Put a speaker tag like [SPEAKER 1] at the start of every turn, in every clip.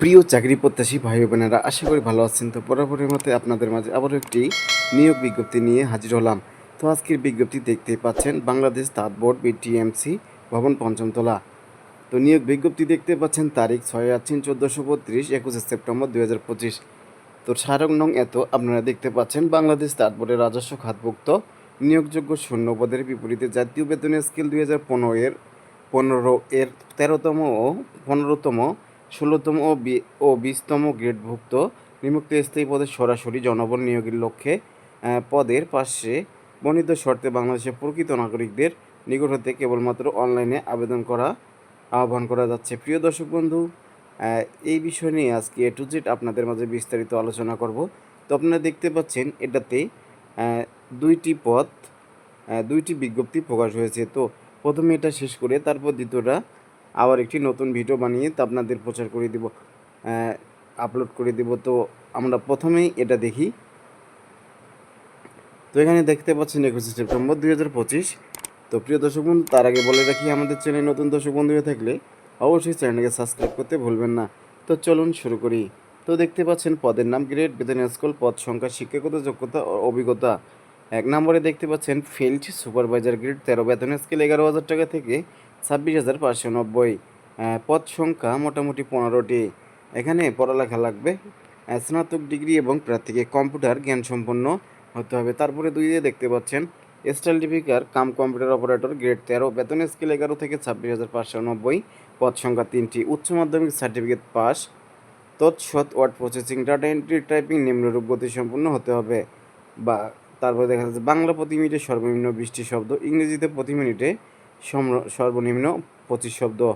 [SPEAKER 1] প্রিয় চাকরি প্রত্যাশী ভাই বোনেরা, আশা করি ভালো আছেন। তো বরাবরের মতো আপনাদের মাঝে আবারও একটি নিয়োগ বিজ্ঞপ্তি নিয়ে হাজির হলাম। তো আজকের বিজ্ঞপ্তি দেখতে পাচ্ছেন বাংলাদেশ তাঁত বোর্ড বিটিএমসি ভবন পঞ্চমতলা। তো নিয়োগ বিজ্ঞপ্তি দেখতে পাচ্ছেন তারিখ ছয় আট তিন চোদ্দোশো বত্রিশ, একুশে সেপ্টেম্বর দুই হাজার পঁচিশ। তো সারং নং এত আপনারা দেখতে পাচ্ছেন বাংলাদেশ তাঁত বোর্ডের রাজস্ব খাতভুক্ত নিয়োগযোগ্য শূন্য পদের বিপরীতে জাতীয় বেতনের স্কেল দুই হাজার পনেরো এর পনেরো এর তেরোতম ও পনেরোতম ষোলোতম ও ও বিশতম গ্রেডভুক্ত নিম্নোক্ত স্থায়ী পদে সরাসরি জনবল নিয়োগের লক্ষ্যে পদের পাশে বর্ণিত শর্তে বাংলাদেশের প্রকৃত নাগরিকদের নিকট হতে কেবলমাত্র অনলাইনে আবেদন করা আহ্বান করা যাচ্ছে। প্রিয় দর্শক বন্ধু এই বিষয় নিয়ে আজকে এ টু জেড আপনাদের মাঝে বিস্তারিত আলোচনা করব। তো আপনারা দেখতে পাচ্ছেন এটাতে দুইটি আহ, দুইটি বিজ্ঞপ্তি প্রকাশ হয়েছে। তো প্রথমে এটা শেষ করে তারপর দ্বিতীয়টা আবার একটি নতুন ভিডিও বানিয়ে তা আপনাদের প্রচার করে দিব আপলোড করে দিব। তো আমরা প্রথমেই এটা দেখি। তো এখানে দেখতে পাচ্ছেন একুশে সেপ্টেম্বর দুই হাজার পঁচিশ। তো প্রিয় দর্শক বন্ধু, তার আগে বলে রাখি, আমাদের চ্যানেল নতুন দর্শক বন্ধু হয়ে থাকলে অবশ্যই চ্যানেলকে সাবস্ক্রাইব করতে ভুলবেন না। তো চলুন শুরু করি। তো দেখতে পাচ্ছেন পদের নাম গ্রেড বেতন স্কুল, পদ সংখ্যা, শিক্ষাগত যোগ্যতা ও অভিজ্ঞতা। এক নম্বরে দেখতে পাচ্ছেন ফিল্ড সুপারভাইজার গ্রেড তেরো বেতন স্কেল এগারো হাজার টাকা থেকে ছাব্বিশ হাজার পাঁচশো নব্বই পদ সংখ্যা মোটামুটি পনেরোটি। এখানে পড়ালেখা লাগবে স্নাতক ডিগ্রি এবং প্রার্থীকে কম্পিউটার জ্ঞান সম্পন্ন হতে হবে। তারপরে দুই দিয়ে দেখতে পাচ্ছেন স্টাইল ডিপিকার কাম কম্পিউটার অপারেটর, গ্রেড তেরো, বেতন স্কেল এগারো থেকে ছাব্বিশ হাজার পাঁচশো নব্বই, পদ সংখ্যা তিনটি। উচ্চ মাধ্যমিক সার্টিফিকেট পাস, তৎসৎ word processing, data entry typing নিম্নরূপ গতিসম্পন্ন হতে হবে। বা, তারপরে দেখা যাচ্ছে, বাংলা প্রতি মিনিটে সর্বনিম্ন বিশটি শব্দ, ইংরেজিতে প্রতি মিনিটে সর্বনিম্ন পঁচিশ শব্দ।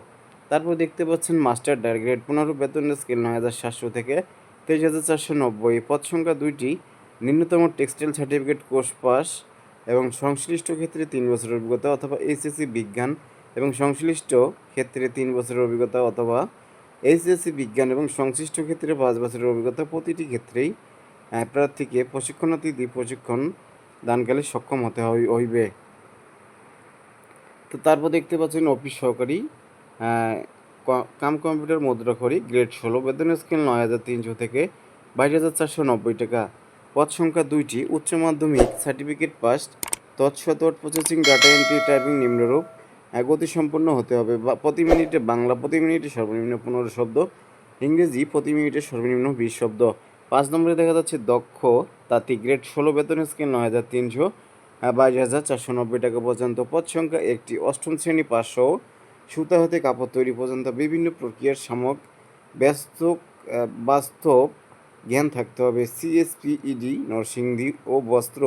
[SPEAKER 1] তারপর দেখতে পাচ্ছেন মাস্টার ডার গ্রেড পনেরো বেতন স্কেল নয় হাজার সাতশো থেকে তেইশ হাজার চারশো নব্বই। পদ সংখ্যা দুইটি, নিম্নতম টেক্সটাইল সার্টিফিকেট কোর্স পাস এবং সংশ্লিষ্ট ক্ষেত্রে তিন বছরের অভিজ্ঞতা অথবা এইচএসসি বিজ্ঞান এবং সংশ্লিষ্ট ক্ষেত্রে তিন বছরের অভিজ্ঞতা অথবা এইচএসসি বিজ্ঞান এবং সংশ্লিষ্ট ক্ষেত্রে পাঁচ বছরের অভিজ্ঞতা প্রতিটি ক্ষেত্রেই প্রার্থীকে প্রশিক্ষণার্থী প্রশিক্ষণ দানকালে সক্ষম হতে হই- হইবে। তো তারপর দেখতে পাচ্ছেন অফিস সহকারী কাম কম্পিউটার মুদ্রাখড়ি গ্রেড ষোলো বেতন স্কেল নয় হাজার তিনশো থেকে বাইশ হাজার চারশো নব্বই টাকা। পদ সংখ্যা দুইটি উচ্চ মাধ্যমিক সার্টিফিকেট পাস তৎসত প্রসেসিং ডাটা এন্ট্রি টাইপিং নিম্নরূপ। আহ, গতিসম্পন্ন হতে হবে। বা প্রতি মিনিটে বাংলা প্রতি মিনিটে সর্বনিম্ন পনেরো শব্দ ইংরেজি প্রতি মিনিটে সর্বনিম্ন বিশ শব্দ। পাঁচ নম্বরে দেখা যাচ্ছে দক্ষ তাঁতি গ্রেড ষোলো বেতন স্কেল নয় হাজার তিনশো বাইশ হাজার চারশো নব্বই টাকা পর্যন্ত পদ সংখ্যা একটি। অষ্টম শ্রেণি পাঁচশো সুতা, হতে কাপড় তৈরি পর্যন্ত বিভিন্ন প্রক্রিয়ার সামক ব্যস্ত বাস্তব জ্ঞান থাকতে হবে। সিএসপিইডি, নরসিংদী ও বস্ত্র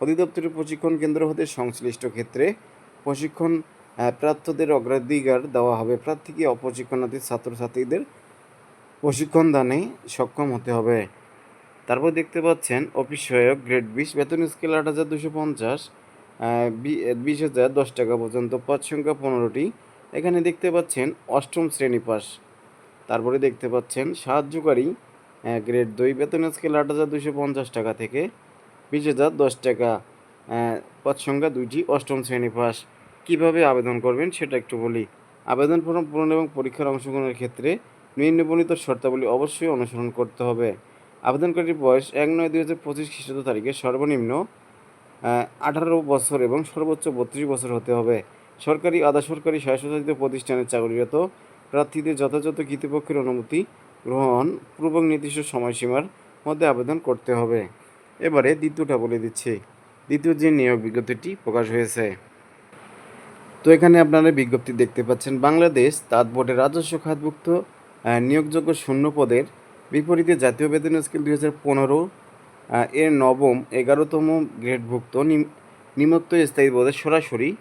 [SPEAKER 1] অধিদপ্তরের প্রশিক্ষণ কেন্দ্র হতে সংশ্লিষ্ট ক্ষেত্রে প্রশিক্ষণ প্রার্থীদের অগ্রাধিকার দেওয়া হবে। প্রার্থীকে অপ্রশিক্ষণার্থী ছাত্রছাত্রীদের প্রশিক্ষণ দানে সক্ষম হতে হবে। তারপর দেখতে পাচ্ছেন অফিস সহায়ক গ্রেড বিশ, বেতন স্কেল আট হাজার দুশো পঞ্চাশ বিশ হাজার দশ টাকা পর্যন্ত, পদ সংখ্যা পনেরোটি। এখানে দেখতে পাচ্ছেন অষ্টম শ্রেণি পাস। তারপরে দেখতে পাচ্ছেন সাহায্যকারী গ্রেড দুই, বেতন স্কেল আট হাজার দুশো পঞ্চাশ টাকা থেকে বিশ হাজার দশ টাকা পদ সংখ্যা দুইটি, অষ্টম শ্রেণি পাস। কীভাবে আবেদন করবেন সেটা একটু বলি। আবেদন ফর্ম পূরণ এবং পরীক্ষার অংশগ্রহণের ক্ষেত্রে নিম্নবর্ণিত শর্তাবলী অবশ্যই অনুসরণ করতে হবে। আবেদনকারীর বয়স এক নয় দুই হাজার পঁচিশ খ্রিস্টাব্দ তারিখে সর্বনিম্ন আঠারো বছর এবং সর্বোচ্চ বত্রিশ বছর হতে হবে। সরকারি আধা সরকারি স্বায়ত্তশাসিত প্রতিষ্ঠানের চাকরিরত প্রার্থীদের যথাযথ কর্তৃপক্ষের অনুমতি গ্রহণ পূর্বক নির্দিষ্ট সময়সীমার মধ্যে আবেদন করতে হবে। এবারে দ্বিতীয়টা বলে দিচ্ছি। দ্বিতীয় যে নিয়োগ বিজ্ঞপ্তিটি প্রকাশ হয়েছে। তো এখানে আপনারা বিজ্ঞপ্তি দেখতে পাচ্ছেন, বাংলাদেশ তাঁত বোর্ডের রাজস্ব খাতভুক্ত নিয়োগযোগ্য শূন্য পদের বিপরীতে জাতীয় বেতন স্কেল দুই হাজার পনেরো এর নবম এগারোতম গ্রেডভুক্ত নিম- নিম্নোক্ত স্থায়ী পদে সরাসরি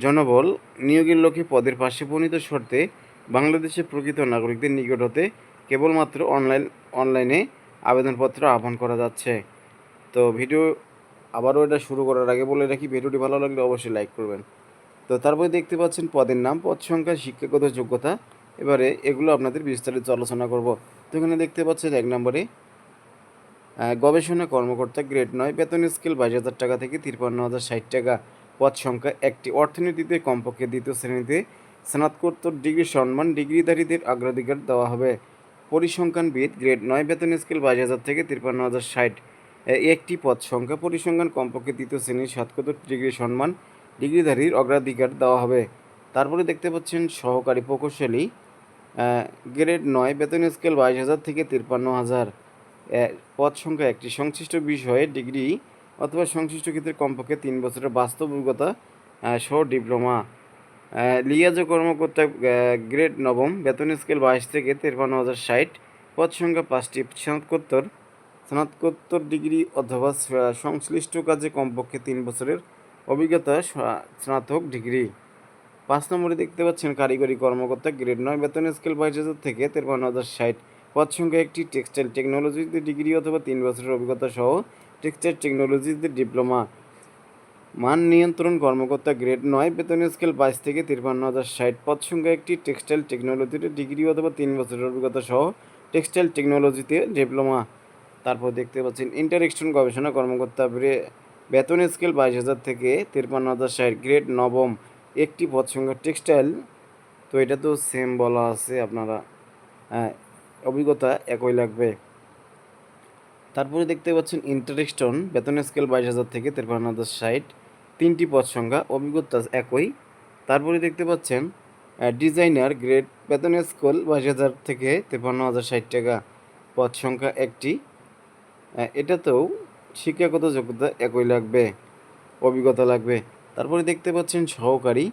[SPEAKER 1] জনবল নিয়োগের লক্ষ্যে পদের পাশে বর্ণিত শর্তে বাংলাদেশের প্রকৃত নাগরিকদের নিকট হতে কেবলমাত্র অনলাইন, অনলাইনে আবেদনপত্র আহ্বান করা যাচ্ছে। তো ভিডিও আবারও এটা শুরু করার আগে বলে রাখি, ভিডিওটি ভালো লাগলে অবশ্যই লাইক করবেন। তো তারপরে দেখতে পাচ্ছেন পদের নাম, পদ সংখ্যা, শিক্ষাগত যোগ্যতা, এবারে এগুলো আপনাদের বিস্তারিত আলোচনা করব। তো এখানে দেখতে পাচ্ছেন এক নম্বরে গবেষণা কর্মকর্তা গ্রেড নয়, বেতন স্কেল বাইশ হাজার টাকা থেকে তিপ্পান্ন হাজার ষাট টাকা পদ সংখ্যা একটি। অর্থনীতিতে কমপক্ষে দ্বিতীয় শ্রেণীতে স্নাতকোত্তর ডিগ্রি সম্মান ডিগ্রিধারীদের অগ্রাধিকার দেওয়া হবে। পরিসংখ্যানবিদ গ্রেড নয়, বেতন স্কেল বাইশ হাজার থেকে তিরপান্ন হাজার ষাট একটি পদ সংখ্যা। পরিসংখ্যান কমপক্ষে তৃতীয় শ্রেণির সাতকোত্তর ডিগ্রি সম্মান ডিগ্রিধারীর অগ্রাধিকার দেওয়া হবে। তারপরে দেখতে পাচ্ছেন সহকারী প্রকৌশলী গ্রেড নয় বেতন স্কেল বাইশ হাজার থেকে তিপ্পান্ন হাজার। পদ সংখ্যা একটি। সংশ্লিষ্ট বিষয়ে ডিগ্রি অথবা সংশ্লিষ্ট ক্ষেত্রে কমপক্ষে তিন বছরের বাস্তব অভিজ্ঞতা সহ ডিপ্লোমা। লিয়াজ কর্মকর্তা গ্রেড নবম, বেতন স্কেল বাইশ থেকে তিপ্পান্ন হাজার ষাট। পদ সংখ্যা পাঁচটি। স্নাতকোত্তর স্নাতকোত্তর ডিগ্রি অথবা সংশ্লিষ্ট কাজে কমপক্ষে তিন বছরের অভিজ্ঞতা স্নাতক ডিগ্রি। পাঁচ নম্বরে দেখতে পাচ্ছেন কারিগরি কর্মকর্তা গ্রেড নয় বেতন স্কেল বাইশ হাজার থেকে তিপ্পান্ন হাজার ষাট। পদ সংখ্যা একটি টেক্সটাইল টেকনোলজিতে ডিগ্রি অথবা তিন বছরের অভিজ্ঞতা সহ টেক্সটাইল টেকনোলজিতে ডিপ্লোমা। মান নিয়ন্ত্রণ কর্মকর্তা গ্রেড নয় বেতন স্কেল বাইশ থেকে তিরপান্ন হাজার ষাট। পদ সংখ্যা একটি টেক্সটাইল টেকনোলজিতে ডিগ্রি অথবা তিন বছরের অভিজ্ঞতা সহ টেক্সটাইল টেকনোলজিতে ডিপ্লোমা। তারপর দেখতে পাচ্ছেন ইন্টারেকশন গবেষণা কর্মকর্তা বেতন স্কেল বাইশ হাজার থেকে তিপ্পান্ন হাজার ষাট, গ্রেড নবম। একটি পদ সংখ্যা টেক্সটাইল তো এটা তো সেম বলা আছে আপনারা হ্যাঁ, অভিজ্ঞতা একই লাগবে। তারপরে দেখতে পাচ্ছেন ইন্টারেকশন বেতন স্কেল বাইশ হাজার থেকে তিপ্পান্ন হাজার ষাট তিনটি পদ সংখ্যা অভিজ্ঞতা একই। তারপরে দেখতে পাচ্ছেন ডিজাইনার গ্রেড বেতন স্কেল বাইশ হাজার থেকে তিপ্পান্ন হাজার ষাট টাকা পদ সংখ্যা একটি। এটাতেও শিক্ষাগত যোগ্যতা একই লাগবে অভিজ্ঞতা লাগবে। তারপরে দেখতে পাচ্ছেন সহকারী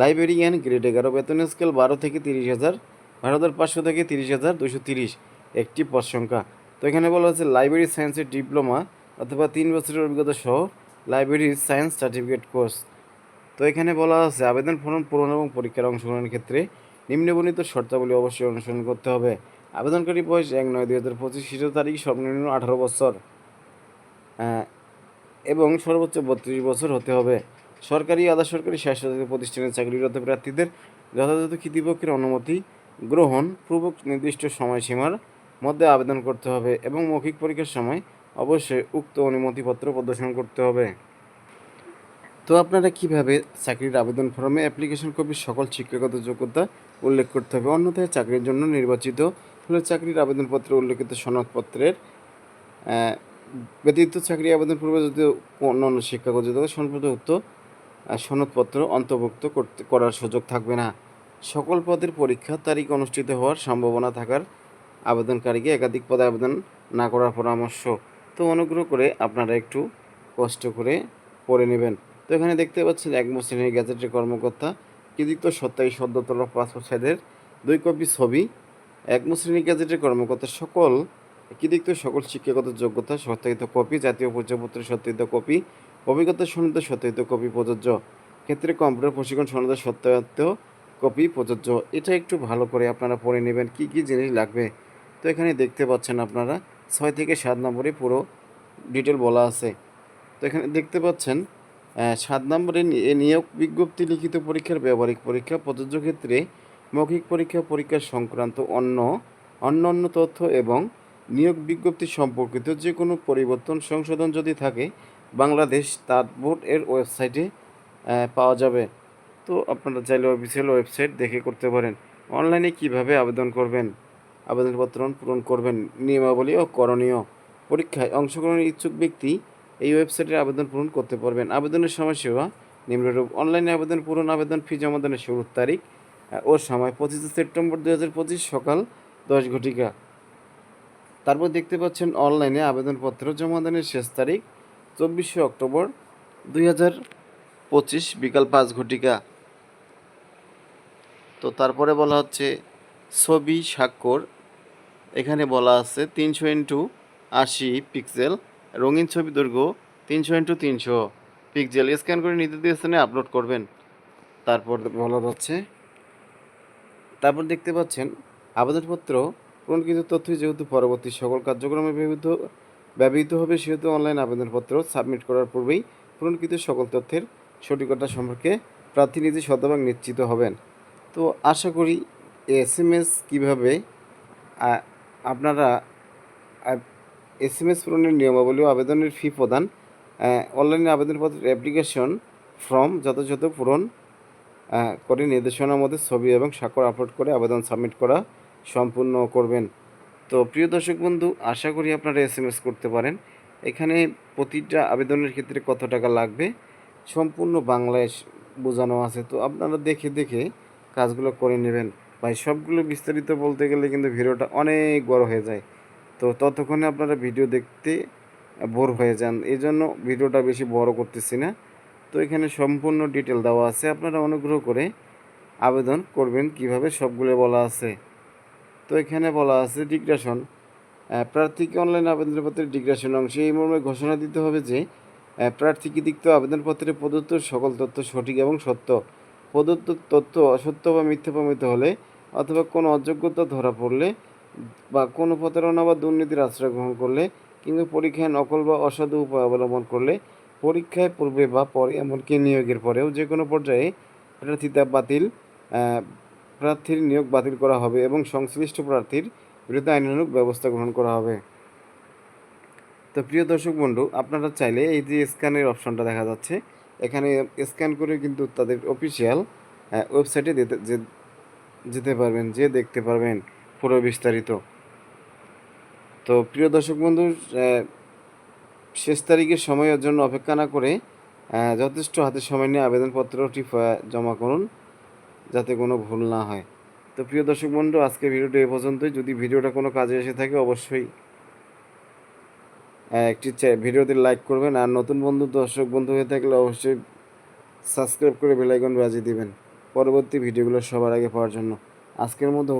[SPEAKER 1] লাইব্রেরিয়ান গ্রেড এগারো। বেতন স্কেল বারো থেকে তিরিশ হাজার বারো হাজার পাঁচশো থেকে তিরিশ হাজার দুশো তিরিশ, একটি পদ সংখ্যা। তো এখানে বলা হচ্ছে লাইব্রেরি সায়েন্সের ডিপ্লোমা অথবা তিন বছরের অভিজ্ঞতা সহ লাইব্রেরি সায়েন্স সার্টিফিকেট কোর্স। তো এখানে বলা আছে আবেদন ফর্ম পূরণ এবং পরীক্ষার অংশগ্রহণের ক্ষেত্রে নিম্নবর্ণিত শর্তাবলী অবশ্যই অনুসরণ করতে হবে। আবেদনকারী বয়স এক নয় দুই হাজার পঁচিশ শীর্ষ তারিখ সর্বনিম্ন আঠারো বছর এবং সর্বোচ্চ বত্রিশ বছর হতে হবে। সরকারি আধা সরকারি স্বাস্থ্য প্রতিষ্ঠানের চাকরিরত প্রার্থীদের যথাযথ কর্তৃপক্ষের অনুমতি গ্রহণ পূর্বক নির্দিষ্ট সময়সীমার মধ্যে আবেদন করতে হবে এবং মৌখিক পরীক্ষার সময় অবশ্যই উক্ত অনুমতিপত্র প্রদর্শন করতে হবে। তো আপনারা কীভাবে চাকরির আবেদন ফর্মে অ্যাপ্লিকেশন কপির সকল শিক্ষাগত যোগ্যতা উল্লেখ করতে হবে? অন্যথায় চাকরির জন্য নির্বাচিত হলে চাকরির আবেদনপত্রে উল্লেখিত সনদপত্রের ব্যতীত চাকরি আবেদন পূর্বে যদি অন্যান্য শিক্ষাগত যোগ্যতা সম্পর্কিত আহ, সনদপত্র অন্তর্ভুক্ত করতে, করার সুযোগ থাকবে না। সকল পদের পরীক্ষা তারিখ অনুষ্ঠিত হওয়ার সম্ভাবনা থাকার আবেদনকারীকে একাধিক পদে আবেদন না করার পরামর্শ। তো অনুগ্রহ করে আপনারা একটু কষ্ট করে পড়ে নেবেন। তো এখানে দেখতে পাচ্ছেন এক শ্রেণির গ্যাজেটের কর্মকর্তা কৃতিত্ব সত্যায়ী সদ্যতল পাসপোর্ট সাইজের দুই কপি ছবি। এক শ্রেণির গ্যাজেটের কর্মকর্তা সকল কৃতিত্ব, সকল শিক্ষাগত যোগ্যতা সত্যায়িত কপি, জাতীয় পরিচয়পত্রের সত্যায়িত কপি অভিজ্ঞতা সনদ সত্যায়িত কপি প্রযোজ্য। ক্ষেত্রে কম্পিউটার প্রশিক্ষণ সনদের সত্যায়িত কপি প্রযোজ্য। এটা একটু ভালো করে আপনারা পড়ে নেবেন, কি কি জিনিস লাগবে। তো এখানে দেখতে পাচ্ছেন আপনারা, ছয় থেকে সাত নম্বরে পুরো ডিটেল বলা আছে। তো এখানে দেখতে পাচ্ছেন সাত নম্বরে নিয়োগ বিজ্ঞপ্তি লিখিত পরীক্ষার ব্যবহারিক পরীক্ষা, প্রযোজ্য ক্ষেত্রে মৌখিক পরীক্ষা পরীক্ষা সংক্রান্ত অন্য অন্য অন্য তথ্য এবং নিয়োগ বিজ্ঞপ্তি সম্পর্কিত যে কোনো পরিবর্তন সংশোধন যদি থাকে বাংলাদেশ তাঁত বোর্ড এর ওয়েবসাইটে পাওয়া যাবে। তো আপনারা চাইলে অফিসিয়াল ওয়েবসাইট দেখে করতে পারেন। অনলাইনে কীভাবে আবেদন করবেন? আবেদনপত্র পূরণ করবেন? নিয়মাবলী ও করণীয়। পরীক্ষায় অংশগ্রহণের ইচ্ছুক ব্যক্তি এই ওয়েবসাইটে আবেদন পূরণ করতে পারবেন। আবেদনের সময়সীমা নিম্নরূপ। অনলাইনে আবেদন পূরণ, আবেদন ফি জমাদানের শুরুর তারিখ ও সময় পঁচিশে সেপ্টেম্বর দু হাজার পঁচিশ সকাল দশ ঘটিকা। তারপর দেখতে পাচ্ছেন অনলাইনে আবেদনপত্র জমাদানের শেষ তারিখ চব্বিশে অক্টোবর দুই হাজার পঁচিশ বিকাল পাঁচ ঘটিকা। তো তারপরে বলা হচ্ছে ছবি স্বাক্ষর। এখানে বলা আছে তিনশো ইন্টু আশি পিক্সেল, রঙিন ছবি দৈর্ঘ্য তিনশো ইন্টু তিনশো পিক্সেল। স্ক্যান করে নির্দিষ্ট স্থানে আপলোড করবেন। তারপর বলা যাচ্ছে তারপর দেখতে পাচ্ছেন, আবেদনপত্র পূরণকৃত তথ্য যেহেতু পরবর্তী সকল কার্যক্রমে ব্যবহৃত ব্যবহৃত হবে, সেহেতু অনলাইন আবেদনপত্র সাবমিট করার পূর্বেই পূরণকৃত সকল তথ্যের সঠিকতা সম্পর্কে প্রার্থী শতভাগ নিশ্চিত হবেন। তো আশা করি এস এম এস কীভাবে আপনারা এস এম এস পূরণের নিয়মাবলী ও আবেদনের ফি প্রদান অনলাইনে আবেদনপত্রের অ্যাপ্লিকেশন ফর্ম যথাযথ পূরণ করে নির্দেশনার মধ্যে ছবি এবং স্বাক্ষর আপলোড করে আবেদন সাবমিট করা সম্পূর্ণ করবেন। তো প্রিয় দর্শক বন্ধু, আশা করি আপনারা এস এম এস করতে পারেন। এখানে প্রতিটা আবেদনের ক্ষেত্রে কত টাকা লাগবে? সম্পূর্ণ বাংলায় বোঝানো আছে। তো আপনারা দেখে দেখে কাজগুলো করে নেবেন। ভাই, সবগুলো বিস্তারিত বলতে গেলে কিন্তু ভিডিওটা অনেক বড় হয়ে যায়। তো ততক্ষণে আপনারা ভিডিও দেখতে বোর হয়ে যান। এই জন্য ভিডিওটা বেশি বড় করতেছি না। তো এখানে সম্পূর্ণ ডিটেল দেওয়া আছে। আপনারা অনুগ্রহ করে আবেদন করবেন কীভাবে সবগুলো বলা আছে। তো এখানে বলা আছে ডিগ্রেশন। প্রার্থীকে অনলাইন আবেদনপত্রের ডিগ্রেশন অংশে এই মর্মে ঘোষণা দিতে হবে যে প্রার্থীকে প্রার্থী কৃতিক্ত আবেদনপত্রে প্রদত্ত সকল তথ্য সঠিক এবং সত্য। প্রদত্ত তথ্য অসত্য বা মিথ্যা প্রমিত হলে অথবা কোনো অযোগ্যতা ধরা পড়লে বা কোনো প্রতারণা বা দুর্নীতির আশ্রয় গ্রহণ করলে কিংবা পরীক্ষায় নকল বা অসাধু উপায় অবলম্বন করলে পরীক্ষায় পূর্বে বা পরে এমনকি নিয়োগের পরেও যে কোনো পর্যায়ে প্রার্থিতা বাতিল প্রার্থীর নিয়োগ বাতিল করা হবে এবং সংশ্লিষ্ট প্রার্থীর বিরুদ্ধে আইনানুগ ব্যবস্থা গ্রহণ করা হবে। তো প্রিয় দর্শক বন্ধু, আপনারা চাইলে এই যে স্ক্যানের অপশনটা দেখা যাচ্ছে, এখানে স্ক্যান করে কিন্তু তাদের অফিসিয়াল ওয়েবসাইটে যেতে পারবেন, যে দেখতে পারবেন পুরো বিস্তারিত। তো প্রিয় দর্শক বন্ধু শেষ তারিখের সময়ের জন্য অপেক্ষা না করে যথেষ্ট হাতে সময় নিয়ে আবেদনপত্রটি জমা করুন। যাতে কোনো ভুল না হয়। তো প্রিয় দর্শক বন্ধু আজকে ভিডিওটি এ পর্যন্তই। যদি ভিডিওটা কোনো কাজে এসে থাকে, অবশ্যই একটি ভিডিওতে লাইক করবেন। আর নতুন বন্ধু, দর্শক বন্ধু হয়ে থাকলে অবশ্যই সাবস্ক্রাইব করে বেলাইকন বাজিয়ে দিবেন পরবর্তী ভিডিওগুলো সবার আগে পাওয়ার জন্য। আজকের মতো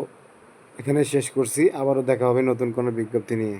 [SPEAKER 1] এখানে শেষ করছি। আবারও দেখা হবে নতুন কোনো বিজ্ঞপ্তি নিয়ে।